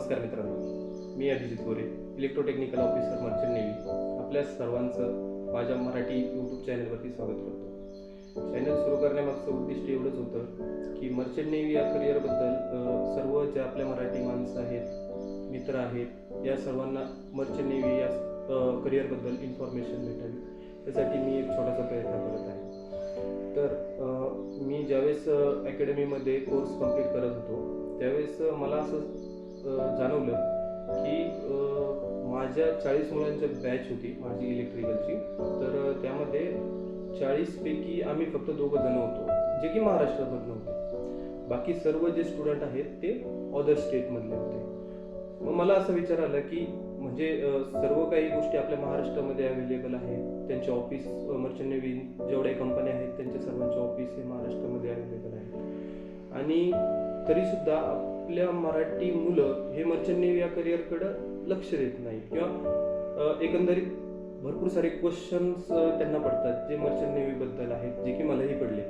नमस्कार मित्रांनो. मी Abhijit Gore electrotechnical officer merchant navy आपल्या सर्वांचं माझ्या मराठी यूट्यूब चॅनलवरती स्वागत करतो. चॅनल सुरू करण्यामागचं उद्दिष्ट एवढंच होतं की मर्चंट नेव्ही या करिअरबद्दल सर्व ज्या आपल्या मराठी माणसं आहेत मित्र आहेत या सर्वांना मर्चंट नेव्ही या करिअरबद्दल इन्फॉर्मेशन भेटावी. त्यासाठी मी एक छोटासा प्रयत्न करत आहे. तर मी ज्यावेळेस अकॅडमीमध्ये कोर्स कंप्लीट करत होतो त्यावेळेस मला असं जाणवलं की माझ्या चाळीस मुलांच्या बॅच होती माझी इलेक्ट्रिकलची तर त्यामध्ये चाळीसपैकी आम्ही फक्त दोघं जण होतो जे की महाराष्ट्रामधनं होते. बाकी सर्व जे स्टुडंट आहेत ते अदर स्टेटमधले होते. मग मला असं विचार आला की म्हणजे सर्व काही गोष्टी आपल्या महाराष्ट्रामध्ये अवेलेबल आहेत त्यांचे ऑफिस मर्चंट नेव्ही जेवढ्या कंपन्या आहेत त्यांच्या सर्वांचे ऑफिस हे महाराष्ट्रामध्ये अवेलेबल आहेत. आणि तरीसुद्धा आपल्या मराठी मुलं हे मर्चंट नेव्ही या करिअरकडं लक्ष देत नाही किंवा एकंदरीत भरपूर सारे क्वेश्चन्स त्यांना पडतात जे मर्चंट नेव्हीबद्दल आहेत जे की मलाही पडले.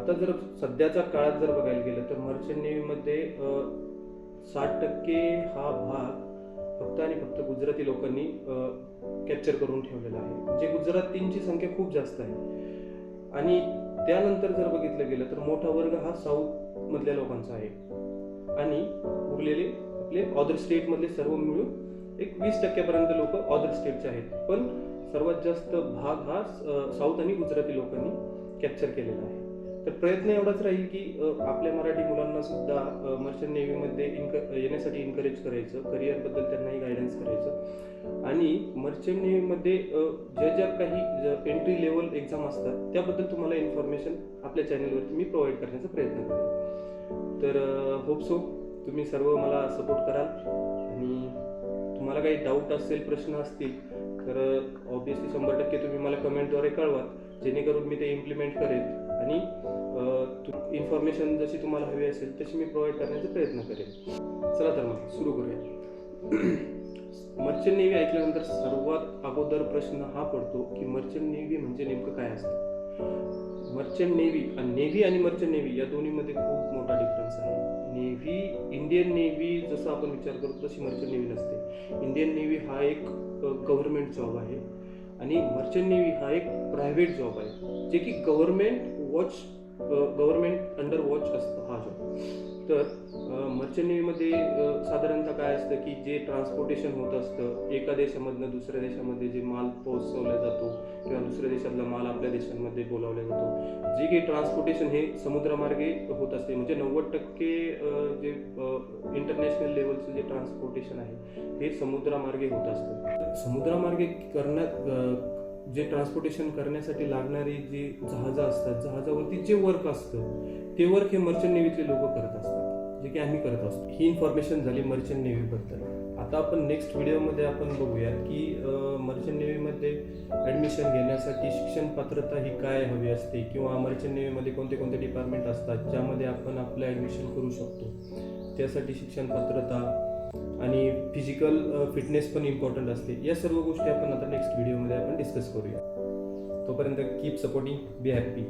आता जर सध्याच्या काळात जर बघायला गेलं तर मर्चंट नेव्हीमध्ये साठ टक्के हा भाग फक्त आणि फक्त गुजराती लोकांनी कॅप्चर करून ठेवलेला आहे. जे गुजरातींची संख्या खूप जास्त आहे. आणि त्यानंतर जर बघितलं गेलं तर मोठा वर्ग हा साऊथ मधल्या लोकांचा आहे. आणि उरलेले आपले ऑदर स्टेटमधले सर्व मिळून एक वीस टक्क्यापर्यंत लोक ऑदर स्टेटचे आहेत. पण सर्वात जास्त भाग हा साऊथ आणि गुजराती लोकांनी कॅप्चर केलेला आहे. तर प्रयत्न एवढाच राहील की आपल्या मराठी मुलांना सुद्धा मर्चंट नेव्हीमध्ये इन्क येण्यासाठी इन्करेज करायचं करिअरबद्दल त्यांनाही गायडन्स करायचं. आणि मर्चंट नेव्हीमध्ये ज्या ज्या काही एंट्री लेवल एक्झाम असतात त्याबद्दल तुम्हाला इन्फॉर्मेशन आपल्या चॅनलवरती मी प्रोव्हाइड करण्याचा प्रयत्न करेन. तर होप सो तुम्ही सर्व मला सपोर्ट कराल. आणि तुम्हाला काही डाऊट असेल प्रश्न असतील तर ऑब्विसली शंभर टक्के तुम्ही मला कमेंटद्वारे कळवा. जेणेकरून मी ते इम्प्लिमेंट करेन. आणि इन्फॉर्मेशन जशी तुम्हाला हवी असेल तशी मी प्रोव्हाइड करण्याचा प्रयत्न करेन. चला तर मग सुरू करूया. मर्चंट नेव्ही ऐकल्यानंतर सर्वात अगोदर प्रश्न हा पडतो की मर्चंट नेव्ही म्हणजे नेमकं काय असतं? मर्चंट नेव्ही आणि नेव्ही आणि मर्चंट नेव्ही या दोन्हीमध्ये खूप मोठा डिफरन्स आहे. नेव्ही इंडियन नेव्ही जसं आपण विचार करतो तशी मर्चंट नेव्ही नसते. इंडियन नेव्ही हा एक गव्हर्नमेंट जॉब आहे. आणि मर्चंट नेव्ही हा एक प्रायव्हेट जॉब आहे. जे की government watch government under watch असतो हा जॉब तर मर्चंट नेव्हीमध्ये साधारणतः काय असतं की जे ट्रान्सपोर्टेशन होत असतं एका देशामधनं दुसऱ्या देशामध्ये जे माल पोहोचवला जातो किंवा दुसऱ्या देशातला माल आपल्या देशांमध्ये बोलावला जातो जे काही ट्रान्सपोर्टेशन हे समुद्रमार्गे होत असते म्हणजे नव्वद टक्के जे इंटरनॅशनल लेवलचं जे ट्रान्सपोर्टेशन आहे हे समुद्रामार्गे होत असतं. समुद्रामार्गे करण्यात जे ट्रान्सपोर्टेशन करण्यासाठी लागणारी जी जहाजं असतात जहाजावरती जे वर्क असतं ते वर्क हे मर्चंट नेव्हीतले लोक करत असतात. जे की आम्ही करत असतो. ही इन्फॉर्मेशन झाली मर्चंट नेव्हीबद्दल आता आपण नेक्स्ट व्हिडिओमध्ये आपण बघूयात की मर्चंट नेव्हीमध्ये ॲडमिशन घेण्यासाठी शिक्षण पात्रता ही काय हवी असते किंवा मर्चंट नेव्हीमध्ये कोणते कोणते डिपार्टमेंट असतात ज्यामध्ये आपण आपलं ॲडमिशन करू शकतो. त्यासाठी शिक्षण पात्रता आणि फिजिकल फिटनेस पण इम्पॉर्टंट असते. या सर्व गोष्टी आपण आता नेक्स्ट व्हिडिओमध्ये आपण डिस्कस करूया. तोपर्यंत कीप सपोर्टिंग बी हॅप्पी